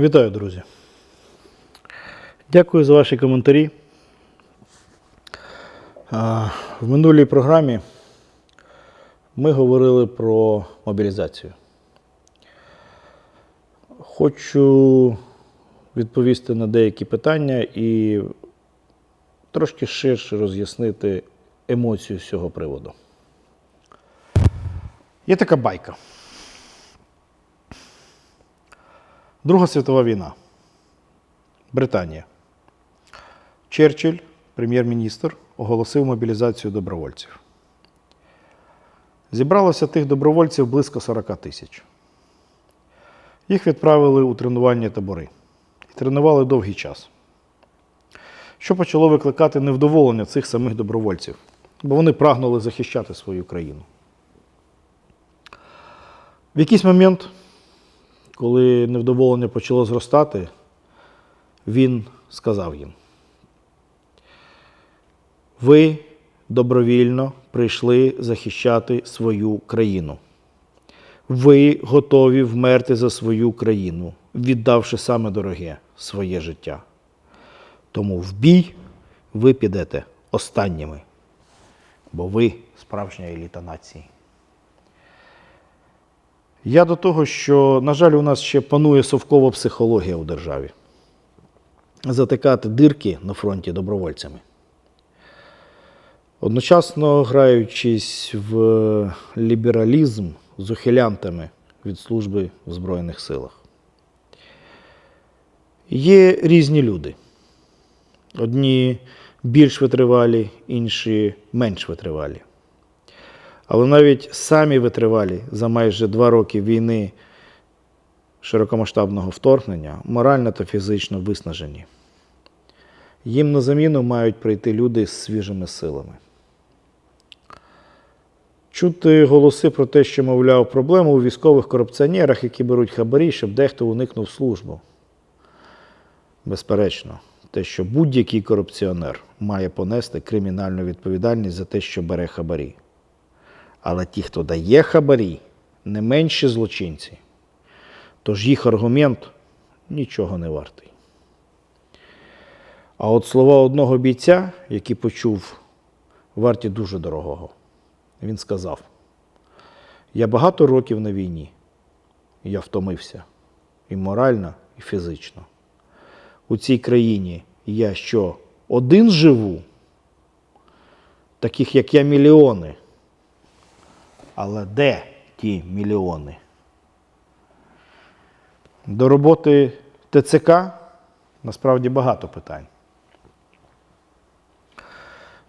Вітаю, друзі. Дякую за ваші коментарі. В минулій програмі ми говорили про мобілізацію. Хочу відповісти на деякі питання і трошки ширше роз'яснити емоцію з цього приводу. Є така байка. Друга світова війна. Британія. Черчилль, прем'єр-міністр, оголосив мобілізацію добровольців. Зібралося тих добровольців близько 40 тисяч. Їх відправили у тренувальні табори і тренували довгий час. Що почало викликати невдоволення цих самих добровольців, бо вони прагнули захищати свою країну. В якийсь момент коли невдоволення почало зростати, він сказав їм: Ви добровільно прийшли захищати свою країну. Ви готові вмерти за свою країну, віддавши саме дороге своє життя. Тому в бій ви підете останніми, бо ви справжня еліта нації. Я до того, що, на жаль, у нас ще панує совкова психологія у державі. Затикати дирки на фронті добровольцями. Одночасно граючись в лібералізм з ухилянтами від служби в Збройних силах. Є різні люди. Одні більш витривалі, інші менш витривалі. Але навіть самі витривалі за майже два роки війни широкомасштабного вторгнення морально та фізично виснажені. Їм на заміну мають прийти люди з свіжими силами. Чути голоси про те, що, мовляв, проблема у військових корупціонерах, які беруть хабарі, щоб дехто уникнув службу. Безперечно, те, що будь-який корупціонер має понести кримінальну відповідальність за те, що бере хабарі. Але ті, хто дає хабарі, не менші злочинці. Тож їх аргумент нічого не вартий. А от слова одного бійця, який почув, варті дуже дорогого. Він сказав: Я багато років на війні. Я втомився і морально, і фізично. У цій країні я що один живу, таких як я мільйони. Але де ті мільйони? До роботи ТЦК насправді багато питань.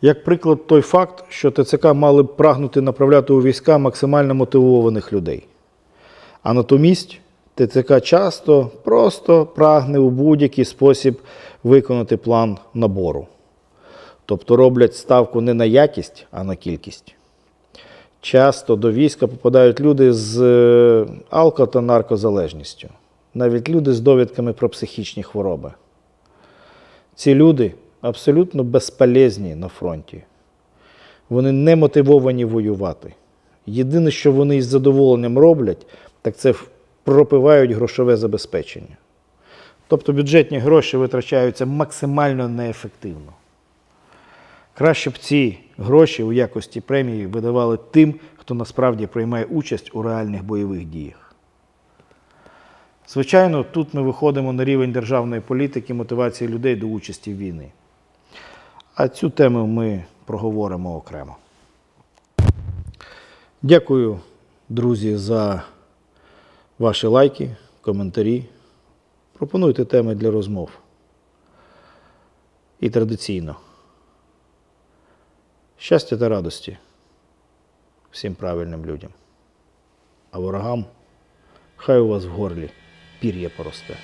Як приклад, той факт, що ТЦК мали б прагнути направляти у війська максимально мотивованих людей. А натомість ТЦК часто просто прагне у будь-який спосіб виконати план набору. Тобто роблять ставку не на якість, а на кількість. Часто до війська попадають люди з е, алко- та наркозалежністю, навіть люди з довідками про психічні хвороби. Ці люди абсолютно безполезні на фронті. Вони не мотивовані воювати. Єдине, що вони із задоволенням роблять, так це пропивають грошове забезпечення. Тобто бюджетні гроші витрачаються максимально неефективно. Краще б ці гроші у якості премії видавали тим, хто насправді приймає участь у реальних бойових діях. Звичайно, тут ми виходимо на рівень державної політики, мотивації людей до участі в війни. А цю тему ми проговоримо окремо. Дякую, друзі, за ваші лайки, коментарі. Пропонуйте теми для розмов. І традиційно. Щастя та радості всім правильним людям. А ворогам хай у вас в горлі пір'я поросте.